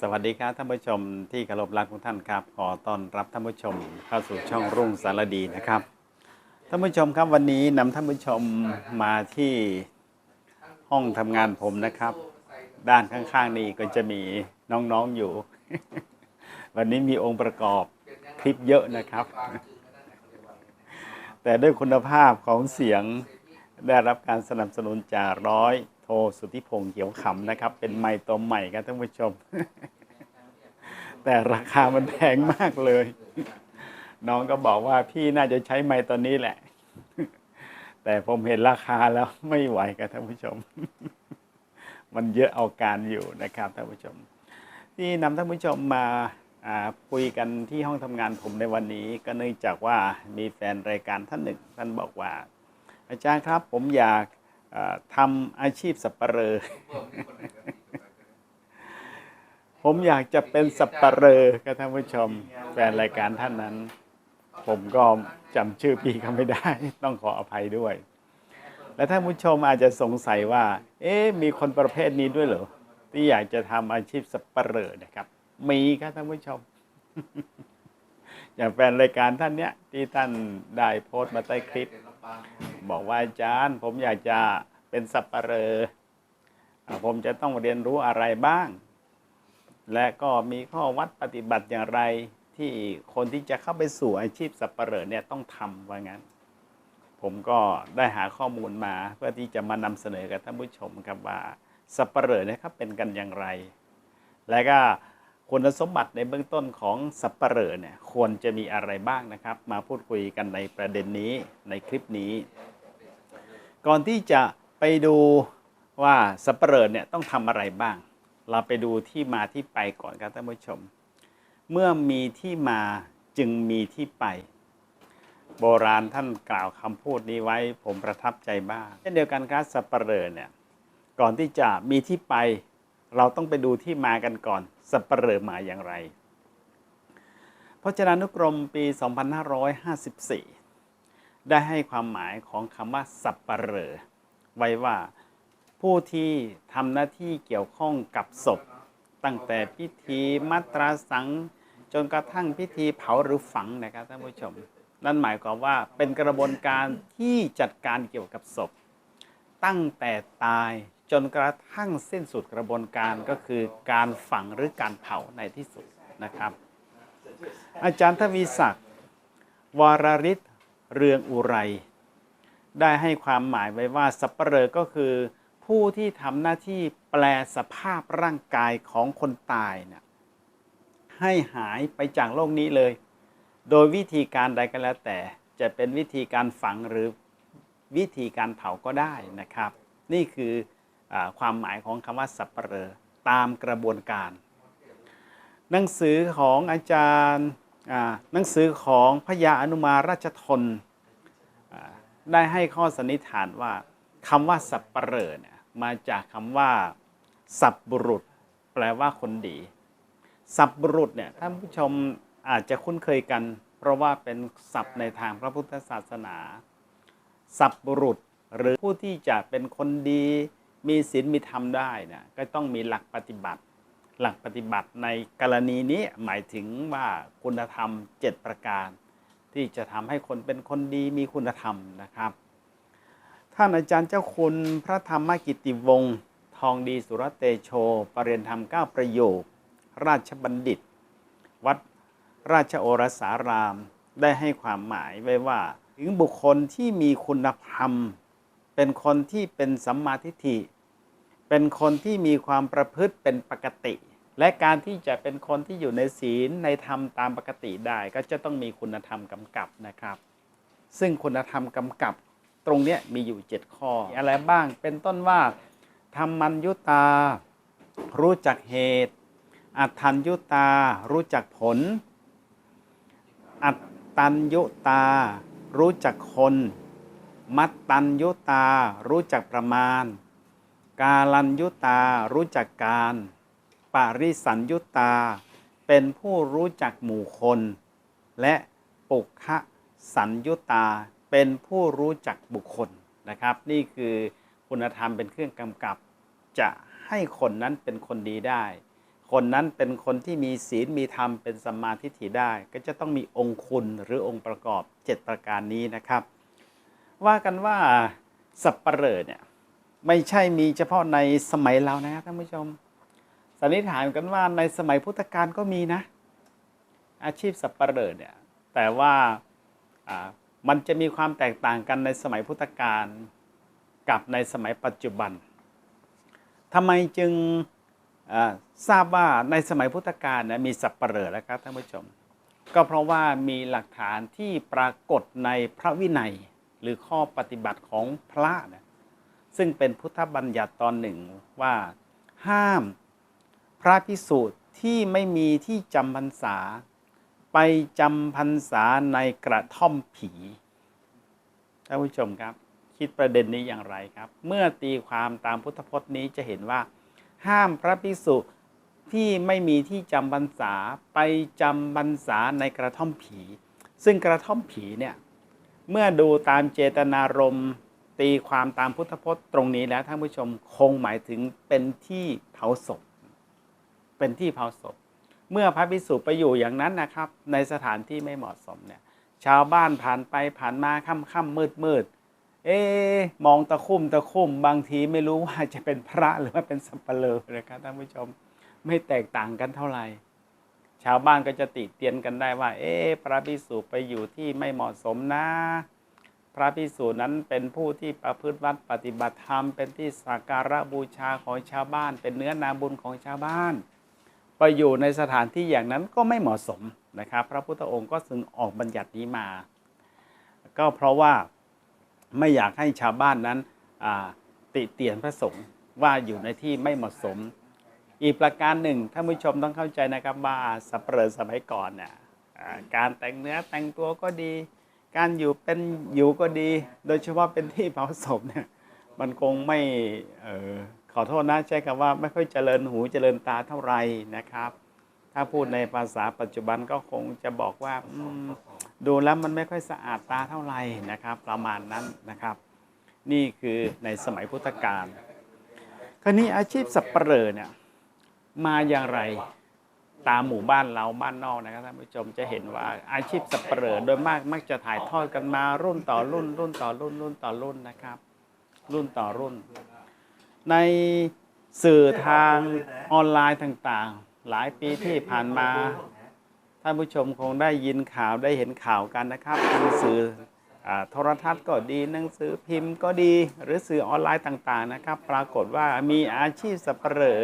สวัสดีครับท่านผู้ชมที่เคารพรักทุกท่านครับ ขอต้อนรับท่านผู้ชมเข้าสู่ช่องรุ่งสารดีนะครับ ท่านผู้ชมครับวันนี้นำท่านผู้ชมมาที่ห้องทำงานผมนะครับ ด้านข้างๆนี้ก็จะมีน้องๆอยู่ วันนี้มีองค์ประกอบคลิปเยอะนะครับ แต่ด้วยคุณภาพของเสียงได้รับการสนับสนุนจากร้อย โทสุทธิพงษ์เขียวขำนะครับ เป็นไมค์ตัวใหม่ครับท่านผู้ชม แต่ราคามันแพงมากเลย น้องก็บอกว่าพี่น่าจะใช้ไมค์ตัวนี้แหละ แต่ผมเห็นราคาแล้วไม่ไหวครับท่านผู้ชม มันเยอะเอาการอยู่นะครับท่านผู้ชม ที่นำท่านผู้ชมมาอ่าคุยกันที่ห้องทำงานผมในวันนี้ก็เนื่องจากว่ามีแฟนรายการท่านหนึ่งท่านบอกว่า อาจารย์ครับผมอยาก ทำอาชีพสับปะเหรอผมอยากจะเป็นสับปะเหรอครับท่านผู้ชมแฟนรายการท่านนั้น ผมก็จำชื่อพี่เขาไม่ได้ ต้องขออภัยด้วย และท่านผู้ชมอาจจะสงสัยว่า เอ๊ะมีคนประเภทนี้ด้วยเหรอที่อยากจะทำอาชีพสับปะเหร่อนะครับ มีครับท่านผู้ชมอย่างแฟนรายการท่านเนี้ยที่ท่านได้โพสต์มาใต้คลิป บอกว่าอาจารย์ ผมอยากจะเป็นสับปะเหร่อผมจะต้องเรียนรู้อะไรบ้าง และก็มีข้อวัดปฏิบัติอย่างไรที่คนที่จะเข้าไปสู่อาชีพสับปะเหร่อเนี่ยต้องทำว่างั้น ผมก็ได้หาข้อมูลมาเพื่อที่จะมานำเสนอกับท่านผู้ชมครับว่าสับปะเหร่อเนะครับเป็นกันอย่างไร และก็คุณสมบัติในเบื้องต้นของสับปะเหร่อเนี่ยควรจะมีอะไรบ้างนะครับ มาพูดคุยกันในประเด็นนี้ในคลิปนี้ ก่อนที่จะไปดูว่าสับปเหร่อเนี่ยต้องทำอะไรบ้าง เราไปดูที่มาที่ไปก่อนครับท่านผู้ชม เมื่อมีที่มาจึงมีที่ไป โบราณท่านกล่าวคำพูดนี้ไว้ผมประทับใจมากเช่นเดียวกันครับสับปเหร่อเนี่ยก่อนที่จะมีที่ไป เราต้องไปดูที่มากันก่อนสับปเหร่อมาอย่างไรพจนานุกรมปี 2554 ได้ให้ความหมายของคำว่าสับปะเหร่อไว้ว่าผู้ที่ทำหน้าที่เกี่ยวข้องกับศพ ตั้งแต่พิธีมัตราสัง จนกระทั่งพิธีเผาหรือฝังนะครับท่านผู้ชม นั่นหมายความว่าเป็นกระบวนการที่จัดการเกี่ยวกับศพ ตั้งแต่ตายจนกระทั่งสิ้นสุดกระบวนการก็คือการฝังหรือการเผาในที่สุดนะครับ อาจารย์ทวีศักดิ์วรริศ เรืองอุไร ได้ให้ความหมายไว้ว่าสัปเหร่อก็คือ ผู้ที่ทำหน้าที่แปลสภาพร่างกายของคนตายนี่ยให้หายไปจากโลกนี้เลย โดยวิธีการใดก็แล้วแต่ จะเป็นวิธีการฝังหรือวิธีการเผาก็ได้นะครับ นี่คืออความหมายของคำว่าสัปเหร่อตามกระบวนการ หนังสือของอาจารย์ หนังสือของพญาอนุมาราชทนได้ให้ข้อสันนิษฐานว่าคำว่าสับปเหร่อเนี่ยมาจากคำว่า สับบุรุษ แปลว่าคนดี สับบุรุษเนี่ยท่านผู้ชมอาจจะคุ้นเคยกัน เพราะว่าเป็นศัพท์ในทางพระพุทธศาสนา สับบุรุษหรือผู้ที่จะเป็นคนดี มีศีลมีธรรมได้นี่ก็ต้องมีหลักปฏิบัติ หลักปฏิบัติในกรณีนี้หมายถึงว่าคุณธรรม 7 ประการ ที่จะทำให้คนเป็นคนดีมีคุณธรรมนะครับ ท่านอาจารย์เจ้าคุณพระธรรมกิติวงศ์ทองดีสุรเตโชปรริยนธรรม9ประโยค ราชบัณฑิต วัดราชโอรสาราม ได้ให้ความหมายไว้ว่า ถึงบุคคลที่มีคุณธรรม เป็นคนที่เป็นสัมมาทิฏฐิเป็นคนที่มีความประพฤติเป็นปกติ และการที่จะเป็นคนที่อยู่ในศีลในธรรมตามปกติได้ก็จะต้องมีคุณธรรมกำกับนะครับ ซึ่งคุณธรรมกำกับตรงนี้มีอยู่ 7 ข้อ อะไรบ้างเป็นต้นว่าธรรมัญยุตา รู้จักเหตุ อัตถัญยุตา รู้จักผล อัตตัญยุตา รู้จักคน มัตตัญยุตา รู้จักประมาณ กาลัญยุตา รู้จักการ ปาริสัญยุตา เป็นผู้รู้จักหมู่คน และปุคคะสัญยุตา เป็นผู้รู้จักบุคคลนะครับ นี่คือคุณธรรมเป็นเครื่องกำกับ จะให้คนนั้นเป็นคนดีได้ คนนั้นเป็นคนที่มีศีลมีธรรมเป็นสัมมาทิฏฐิได้ ก็จะต้องมีองค์คุณหรือองค์ประกอบ 7 ประการนี้นะครับ ว่ากันว่าสับปเหรอเนี่ยไม่ใช่มีเฉพาะในสมัยเรานะครับท่านผู้ชม สันนิษฐานกันว่าในสมัยพุทธกาลก็มีนะ อาชีพสับปะเหร่อเนี่ยแต่ว่ามันจะมีความแตกต่างกันในสมัยพุทธกาลกับในสมัยปัจจุบันทำไมจึงทราบว่าในสมัยพุทธกาลเนี่ยมีสับปะเหร่อแล้วครับท่านผู้ชม ก็เพราะว่ามีหลักฐานที่ปรากฏในพระวินัยหรือข้อปฏิบัติของพระนะซึ่งเป็นพุทธบัญญัติตอนหนึ่งว่าห้าม ระพิสุที่ไม่มีที่จำพรรษา ไปจำพรรษาในกระท่อมผีท่านผู้ชมครับ คิดประเด็นนี้อย่างไรครับ เมื่อตีความตามพุทธพจน์นี้จะเห็นว่า ห้ามพระภิกษุที่ไม่มีที่จำพรรษาไปจำพรรษาในกระท่อมผี ซึ่งกระท่อมผีเนี่ยเมื่อดูตามเจตนารมณ์ตีความตามพุทธพจน์ตรงนี้แล้วท่านผู้ชมคงหมายถึงเป็นที่เผาศพ เป็นที่เผาศพ เมื่อพระภิกษุไปอยู่อย่างนั้นนะครับ ในสถานที่ไม่เหมาะสมเนี่ยชาวบ้านผ่านไปผ่านมาค่ำค่ำมืดมืดเอ๊ะมองตะคุ่มตะคุ่มบางทีไม่รู้ว่าจะเป็นพระหรือว่าเป็นสัมปเหร่อนะครับท่านผู้ชมไม่แตกต่างกันเท่าไหร่ชาวบ้านก็จะติเตียนกันได้ว่า เอ๊ะพระภิกษุไปอยู่ที่ไม่เหมาะสมนะ พระภิกษุนั้นเป็นผู้ที่ประพฤติวัดปฏิบัติธรรมเป็นที่สักการะบูชาของชาวบ้าน เป็นเนื้อนาบุญของชาวบ้าน ไปอยู่ในสถานที่อย่างนั้นก็ไม่เหมาะสมนะครับ พระพุทธองค์ก็จึงออกบัญญัตินี้มา ก็เพราะว่าไม่อยากให้ชาวบ้านนั้นติเตียนพระสงฆ์ว่าอยู่ในที่ไม่เหมาะสม อีกประการหนึ่งท่านผู้ชมต้องเข้าใจนะครับว่าสัปเหร่อสมัยก่อนเนี่ยการแต่งเนื้อแต่งตัวก็ดี การอยู่เป็นอยู่ก็ดี โดยเฉพาะเป็นที่เผาศพเนี่ยมันคงไม่เออ ขอโทษนะใช้คำว่าไม่ค่อยเจริญหูเจริญตาเท่าไหร่นะครับ ถ้าพูดในภาษาปัจจุบันก็คงจะบอกว่าดูแล้วมันไม่ค่อยสะอาดตาเท่าไหร่นะครับ ประมาณนั้นนะครับ นี่คือในสมัยพุทธกาลคราวนี้อาชีพสับเหร่อเนี่ยมาอย่างไรตามหมู่บ้านเราบ้านนอกนะครับท่านผู้ชมจะเห็นว่าอาชีพสับเหร่อโดยมากมักจะถ่ายทอดกันมารุ่นต่อรุ่น รุ่นต่อรุ่นรุ่นต่อรุ่นนะครับ รุ่นต่อรุ่น ในสื่อทางออนไลน์ต่างๆ หลายปีที่ผ่านมา ท่านผู้ชมคงได้ยินข่าวได้เห็นข่าวกันนะครับทางสื่ออโทรทัศน์ก็ดีหนังสือพิมพ์ก็ดีหรือสื่อออนไลน์ต่างๆนะครับ ปรากฏว่ามีอาชีพสับปเหร่อ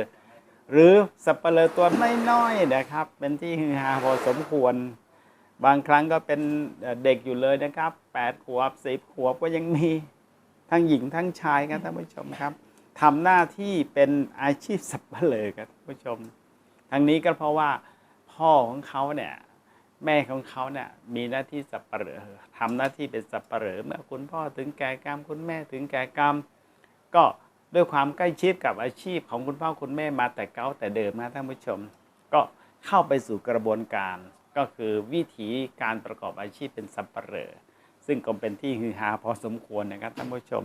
หรือสับปลอตัวน้อยๆนะครับ เป็นที่ฮือฮาพอสมควร บางครั้งก็เป็นเอ่อเด็กอยู่เลยนะครับ8ขวบ10ขวบก็ยังมีทั้งหญิงทั้งชายครับท่านผู้ชมครับ ทำหน้าที่เป็นอาชีพสับปะเลอครันผู้ชม ทั้งนี้ก็เพราะว่าพ่อของเขาเนี่ยแม่ของเขาเนี่ยมีหน้าที่สับปเหร่อทำหน้าที่เป็นสับปเหร่อเมื่อคุณพ่อถึงแก่กรรมคุณแม่ถึงแก่กรรม ก็ด้วยความใกล้ชิดกับอาชีพของคุณพ่อคุณแม่มาแต่เก้าแต่เดิมนะท่านผู้ชม ก็เข้าไปสู่กระบวนการก็คือวิธีการประกอบอาชีพเป็นสับปเหร่อซึ่งก็เป็นที่ฮือฮาพอสมควรนะครับท่านผู้ชม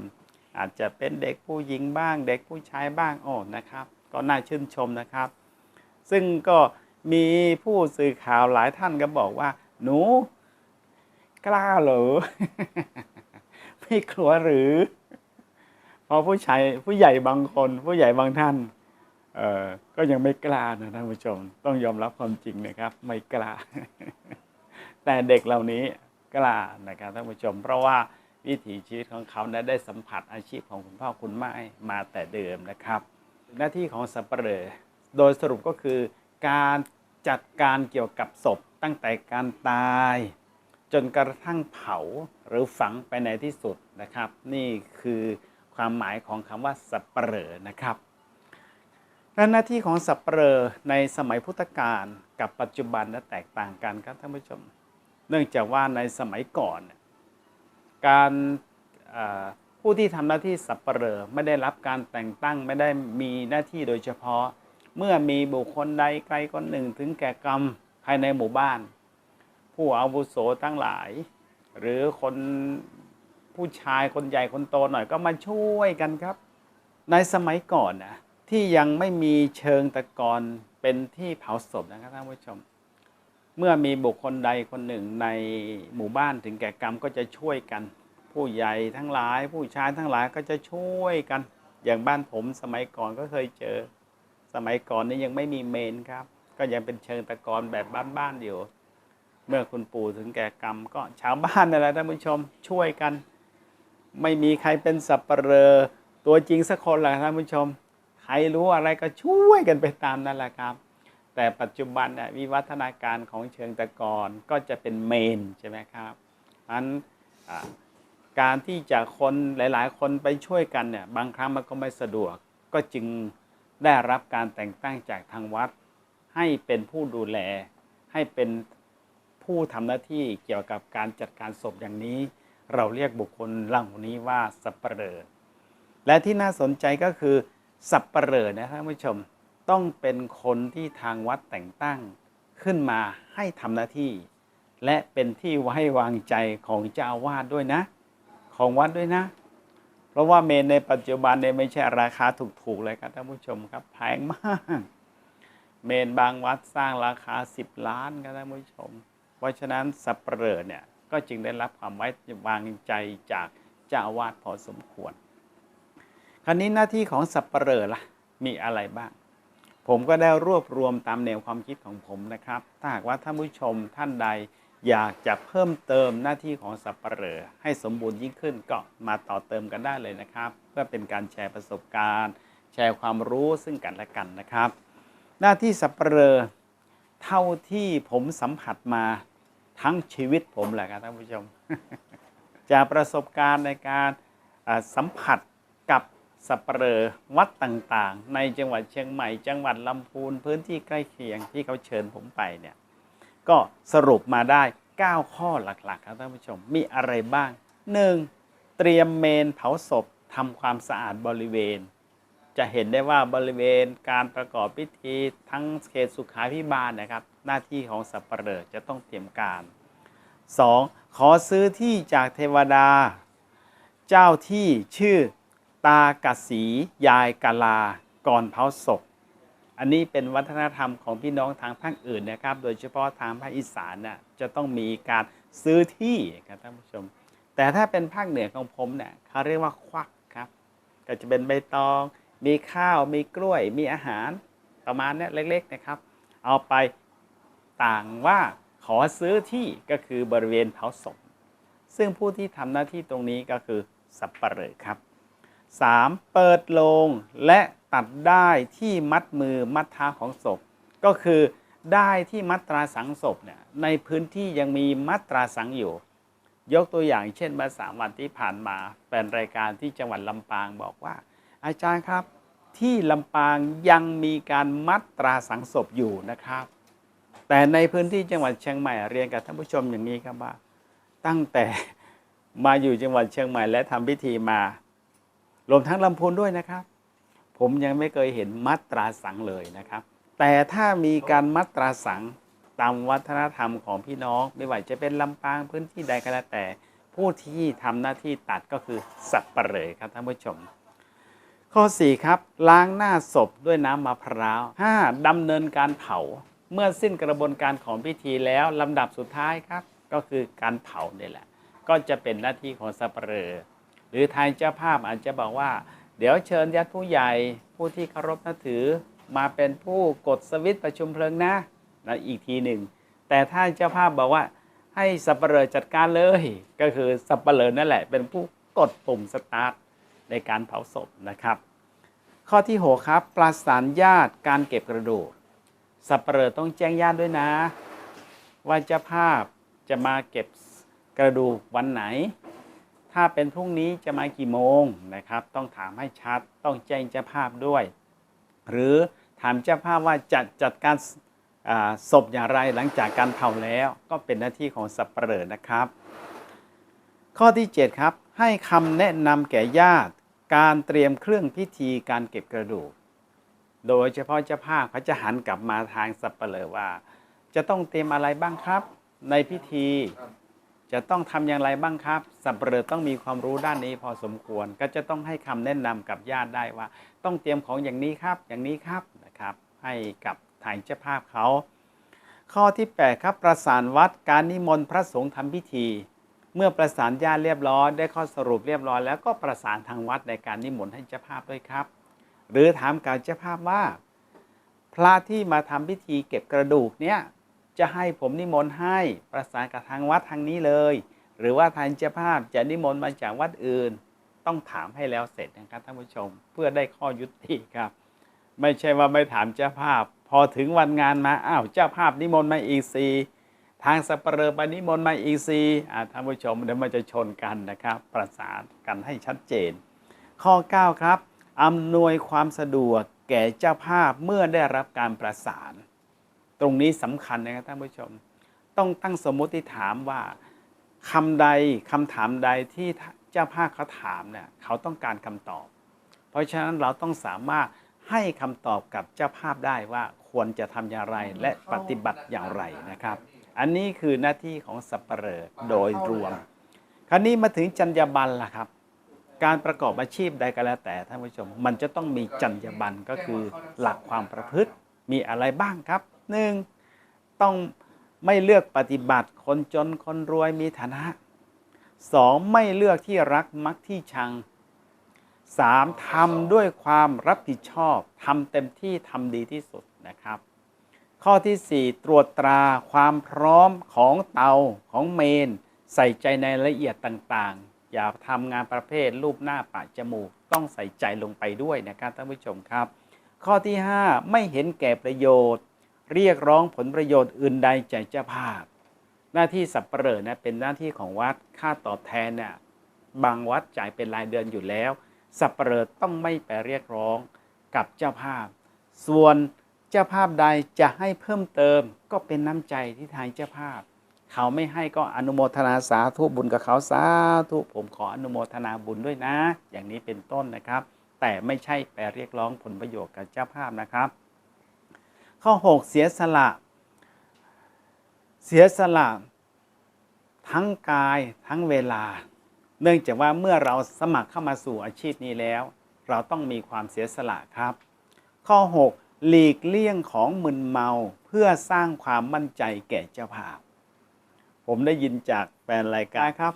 อาจจะเป็นเด็กผู้หญิงบ้าง เด็กผู้ชายบ้างโอ้นะครับ ก็น่าชื่นชมนะครับ ซึ่งก็มีผู้สื่อข่าวหลายท่านก็บอกว่า หนูกล้าเหรอไม่กลัวหรือพอผู้ชายผู้ใหญ่บางคน ผู้ใหญ่บางท่านเออก็ยังไม่กล้านะท่านผู้ชม ต้องยอมรับความจริงนะครับ ไม่กล้า แต่เด็กเหล่านี้กล้านะครับท่านผู้ชม เพราะว่า วิถีชีวิตของเขานะได้สัมผัสอาชีพของคุณพ่อคุณแม่มาแต่เดิมนะครับ หน้าที่ของสัปเหร่อโดยสรุปก็คือการจัดการเกี่ยวกับศพตั้งแต่การตาย จนกระทั่งเผาหรือฝังไปในที่สุดนะครับ นี่คือความหมายของคำว่าสัปเหร่อนะครับและหน้าที่ของสัปเหร่อในสมัยพุทธกาลกับปัจจุบันนะแตกต่างกันครับท่านผู้ชม เนื่องจากว่าในสมัยก่อน การผู้ที่ทำหน้าที่สับปเหร่อไม่ได้รับการแต่งตั้งไม่ได้มีหน้าที่โดยเฉพาะ เมื่อมีบุคคลใดใครคนหนึ่งถึงแก่กรรมภายในหมู่บ้าน ผู้อาวุโสทั้งหลาย หรือคนผู้ชายคนใหญ่คนโตหน่อยก็มาช่วยกันครับ ในสมัยก่อนนะที่ยังไม่มีเชิงตะกอนเป็นที่เผาศพนะครับท่านผู้ชม เมื่อมีบุคคลใดคนหนึ่งในหมู่บ้านถึงแก่กรรมก็จะช่วยกัน ผู้ใหญ่ทั้งหลาย ผู้ชายทั้งหลายก็จะช่วยกัน อย่างบ้านผมสมัยก่อนก็เคยเจอ สมัยก่อนนี้ยังไม่มีเมนครับ ก็ยังเป็นเชิงตะกอนแบบบ้านๆอยู่ เมื่อคุณปู่ถึงแก่กรรม ก็ชาวบ้านนั่นแหละท่านผู้ชมช่วยกัน ไม่มีใครเป็นสับปเหรอตัวจริงสักคนหรอกท่านผู้ชม ใครรู้อะไรก็ช่วยกันไปตามนั่นแหละครับ แต่ปัจจุบันน่ยวิวัฒนาการของเชิงตะกอนก็จะเป็นเมนใช่ไหมครับอันอการที่จะคนหลาย ๆ คนไปช่วยกันเนี่ยบางครั้งมันก็ไม่สะดวก ก็จึงได้รับการแต่งตั้งจากทางวัด ให้เป็นผู้ดูแล ให้เป็นผู้ทำหน้าที่เกี่ยวกับการจัดการศพอย่างนี้ เราเรียกบุคคลเหล่านี้ว่าสับปเหร่อและที่น่าสนใจก็คือสับปเหร่อนะท่านผู้ชม ต้องเป็นคนที่ทางวัดแต่งตั้งขึ้นมาให้ทำหน้าที่ และเป็นที่ไว้วางใจของเจ้าวาสด้วยนะ ของวัดด้วยนะ เพราะว่าเมนในปัจจุบันเนี่ยไม่ใช่ราคาถูกๆเลยครับท่านผู้ชมครับแพงมากเมนบางวัดสร้างราคา 10 ล้านครับท่านผู้ชม เพราะฉะนั้นสับเปลอเนี่ยก็จึงได้รับความไว้วางใจจากเจ้าวาสพอสมควร คราวนี้หน้าที่ของสับเปลอล่ะมีอะไรบ้าง ผมก็ได้รวบรวมตามแนวความคิดของผมนะครับ ถ้าหากว่าท่านผู้ชมท่านใดอยากจะเพิ่มเติมหน้าที่ของสับปะเหร่อให้สมบูรณ์ยิ่งขึ้นก็มาต่อเติมกันได้เลยนะครับ เพื่อเป็นการแชร์ประสบการณ์ แชร์ความรู้ซึ่งกันและกันนะครับ หน้าที่สับปะเหร่อเท่าที่ผมสัมผัสมาทั้งชีวิตผมแหละครับท่านผู้ชม จากประสบการณ์ในการสัมผัสกับ สับปเหร่อวัดต่างๆ ในจังหวัดเชียงใหม่ จังหวัดลำพูนพื้นที่ใกล้เคียงที่เขาเชิญผมไปเนี่ยก็สรุปมาได้ 9 ข้อหลักๆ ครับท่านผู้ชมมีอะไรบ้าง 1. เตรียมเมนเผาศพทำความสะอาดบริเวณ จะเห็นได้ว่าบริเวณการประกอบพิธีทั้งเขตสุขาพิบาลนะครับ หน้าที่ของสับปเหร่อจะต้องเตรียมการ 2. ขอซื้อที่จากเทวดา เจ้าที่ชื่อ ตากสียายกาลาก่อนเผาศพ อันนี้เป็นวัฒนธรรมของพี่น้องทางภาคอื่นนะครับ โดยเฉพาะทางภาคอีสานน่ะจะต้องมีการซื้อที่ครับท่านผู้ชม แต่ถ้าเป็นภาคเหนือของผมเนี่ยเขาเรียกว่าควักครับ ก็จะเป็นใบตอง มีข้าว มีกล้วย มีอาหารประมาณนี้เล็ก ๆนะครับ เอาไปต่างว่าขอซื้อที่ก็คือบริเวณเผาศพ ซึ่งผู้ที่ทำหน้าที่ตรงนี้ก็คือสับปะเหร่อครับ 3. เปิดโลงและตัดได้ที่มัดมือมัดเท้าของศพ ก็คือได้ที่มัดตราสังศพเนี่ยในพื้นที่ยังมีมัดตราสังอยู่ ยกตัวอย่างเช่นเมื่อสามวันที่ผ่านมาเป็นรายการที่จังหวัดลำปางบอกว่า อาจารย์ครับ ที่ลำปางยังมีการมัดตราสังศพอยู่นะครับ แต่ในพื้นที่จังหวัดเชียงใหม่เรียนกับท่านผู้ชมอย่างนี้ครับว่า ตั้งแต่มาอยู่จังหวัดเชียงใหม่และทำพิธีมา รวมทั้งลำพูนด้วยนะครับ ผมยังไม่เคยเห็นมัดตราสังเลยนะครับ แต่ถ้ามีการมัดตราสังตามวัฒนธรรมของพี่น้อง ไม่ว่าจะเป็นลำปางพื้นที่ใดก็แล้วแต่ ผู้ที่ทำหน้าที่ตัดก็คือสับปะเหร่อครับท่านผู้ชม ข้อ 4 ครับ ล้างหน้าศพด้วยน้ำมะพร้าว 5. ดำเนินการเผา เมื่อสิ้นกระบวนการของพิธีแล้วลำดับสุดท้ายครับ ก็คือการเผาเนี่ยแหละ ก็จะเป็นหน้าที่ของสับปะเหร่อ หรือทางเจ้าภาพอาจจะบอกว่า เดี๋ยวเชิญญาติผู้ใหญ่ผู้ที่เคารพนับถือมาเป็นผู้กดสวิตช์ประชุมเพลิงนะนะอีกทีหนึ่ง แต่ถ้าเจ้าภาพบอกว่าให้สับปะเหร่อจัดการเลย ก็คือสับปะเหร่อนั่นแหละ เป็นผู้กดปุ่มสตาร์ทในการเผาศพนะครับ ข้อที่ 6 ครับ ประสานญาติการเก็บกระดูกสับปะเหร่อต้องแจ้งญาติด้วยนะ ว่าเจ้าภาพจะมาเก็บกระดูกวันไหน ถ้าเป็นพรุ่งนี้จะมากี่โมงนะครับ ต้องถามให้ชัด ต้องแจ้งเจ้าภาพด้วย หรือถามเจ้าภาพว่าจัดจัดการศพอย่างไรหลังจากการเผาแล้วก็เป็นหน้าที่ของสับปะเหร่อนะครับ ข้อที่ 7 ครับ ให้คำแนะนำแก่ญาติ การเตรียมเครื่องพิธีการเก็บกระดูก โดยเฉพาะเจ้าภาพเขาจะหันกลับมาทางสับปะเหร่อว่า จะต้องเตรียมอะไรบ้างครับ ในพิธี จะต้องทำอย่างไรบ้างครับ สับปเหร่อต้องมีความรู้ด้านนี้พอสมควร ก็จะต้องให้คำแนะนำกับญาติได้ว่า ต้องเตรียมของอย่างนี้ครับ อย่างนี้ครับนะครับ ให้กับทางเจ้าภาพเขา ข้อที่8ครับประสานวัดการนิมนต์พระสงฆ์ทำพิธี เมื่อประสานญาติเรียบร้อยได้ข้อสรุปเรียบร้อย แล้วก็ประสานทางวัดในการนิมนต์ให้เจ้าภาพด้วยครับ หรือถามการเจ้าภาพว่า พระที่มาทำพิธีเก็บกระดูกเนี่ย จะให้ผมนิมนต์ให้ประสานกับทางวัดทางนี้เลย หรือว่าทางเจ้าภาพจะนิมนต์มาจากวัดอื่น ต้องถามให้แล้วเสร็จนะครับท่านผู้ชม เพื่อได้ข้อยุติครับ ไม่ใช่ว่าไม่ถามเจ้าภาพ พอถึงวันงานมาอ้าวเจ้าภาพนิมนต์มาอีกสีทางสัปเหปรอไปนิมนต์มาอีกสีท่านผู้ชมเดี๋ยวมันจะชนกันนะครับ ประสานกันให้ชัดเจน ข้อ 9 ครับอำนวยความสะดวกแก่เจ้าภาพเมื่อได้รับการประสาน ตรงนี้สำคัญนะครับท่านผู้ชม ต้องตั้งสมมติฐานว่าคำใดคำถามใดที่เจ้าภาพเขาถามเนี่ยเขาต้องการคำตอบ เพราะฉะนั้นเราต้องสามารถให้คำตอบกับเจ้าภาพได้ว่าควรจะทำอย่างไรและปฏิบัติอย่างไรนะครับ อันนี้คือหน้าที่ของสัปเหร่อโดยรวม คราวนี้มาถึงจรรยาบรรณล่ะครับ การประกอบอาชีพใดก็แล้วแต่ท่านผู้ชม มันจะต้องมีจรรยาบรรณก็คือหลักความประพฤติมีอะไรบ้างครับ หนึ่งต้องไม่เลือกปฏิบัติคนจนคนรวยมีฐานะสองไม่เลือกที่รักมักที่ชังสามทำด้วยความรับผิดชอบทำเต็มที่ทำดีที่สุดนะครับ ข้อที่ 4 ตรวจตราความพร้อมของเตาของเมน ใส่ใจในรายละเอียดต่างๆ อย่าทำงานประเภทรูปหน้าปากจมูก ต้องใส่ใจลงไปด้วยนะครับท่านผู้ชมครับ ข้อที่ 5 ไม่เห็นแก่ประโยชน์ เรียกร้องผลประโยชน์อื่นใดจากเจ้าภาพ หน้าที่สับเปลอนะเป็นหน้าที่ของวัดค่าตอบแทนเนี่ยบางวัดจ่ายเป็นรายเดือนอยู่แล้ว สับเปลอต้องไม่ไปเรียกร้องกับเจ้าภาพ ส่วนเจ้าภาพใดจะให้เพิ่มเติมก็เป็นน้ำใจที่ทางเจ้าภาพ เขาไม่ให้ก็อนุโมทนาสาธุบุญกับเขาสาธุผมขออนุโมทนาบุญด้วยนะ อย่างนี้เป็นต้นนะครับ แต่ไม่ใช่ไปเรียกร้องผลประโยชน์กับเจ้าภาพนะครับ ข้อ 6 เสียสละ เสียสละ ทั้งกายทั้งเวลา เนื่องจากว่าเมื่อเราสมัครเข้ามาสู่อาชีพนี้แล้ว เราต้องมีความเสียสละครับ ข้อ 6 หลีกเลี่ยงของมึนเมาเพื่อสร้างความมั่นใจแก่เจ้าภาพ ผมได้ยินจากแฟนรายการครับ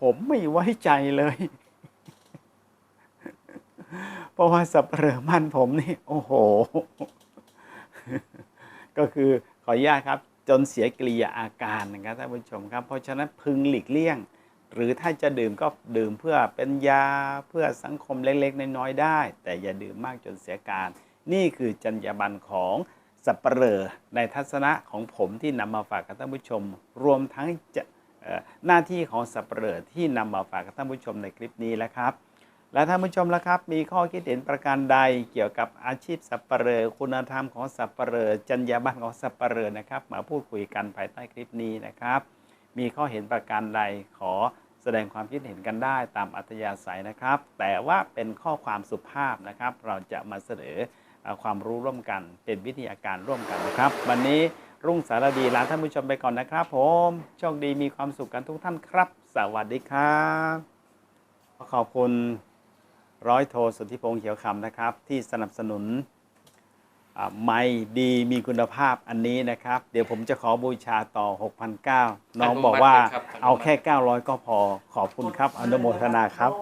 ผมไม่ไว้ใจเลยเพราะว่าสับเปลือมันผมนี่ โอ้โห ก็คือขออนุญาตครับจนเสียกริยาอาการนะครับท่านผู้ชมครับ เพราะฉะนั้นพึงหลีกเลี่ยง หรือถ้าจะดื่มก็ดื่มเพื่อเป็นยาเพื่อสังคมเล็กๆ น้อยๆได้ แต่อย่าดื่มมากจนเสียการ นี่คือจรรยาบรรณของสับเปลอในทัศนะของผมที่นำมาฝากกับท่านผู้ชม รวมทั้งหน้าที่ของสับเปลอที่นำมาฝากกับท่านผู้ชมในคลิปนี้แล้วครับ และท่านผู้ชมละครับ มีข้อคิดเห็นประการใดเกี่ยวกับอาชีพสับเปลอคุณธรรมของสับเปลอจรรยาบรรณของสับเปลอนะครับ มาพูดคุยกันภายใต้คลิปนี้นะครับ มีข้อเห็นประการใดขอแสดงความคิดเห็นกันได้ตามอัธยาศัยนะครับ แต่ว่าเป็นข้อความสุภาพนะครับ เราจะมาเสนอเอ่อความรู้ร่วมกัน เป็นวิทยาการร่วมกันนะครับ วันนี้รุ่งสารดีลาท่านผู้ชมไปก่อนนะครับผมโชคดีมีความสุขกันทุกท่านครับ สวัสดีครับขอบคุณ ร้อยโทสุทธิพงษ์เขียวคำนะครับ ที่สนับสนุนอ่าไม้ดีมีคุณภาพอันนี้นะครับ เดี๋ยวผมจะขอบูชาต่อ6,900น้องบอกว่าอนุมัติเลยครับเอาแค่ 900 ก็พอขอบคุณครับ อนุโมทนาครับ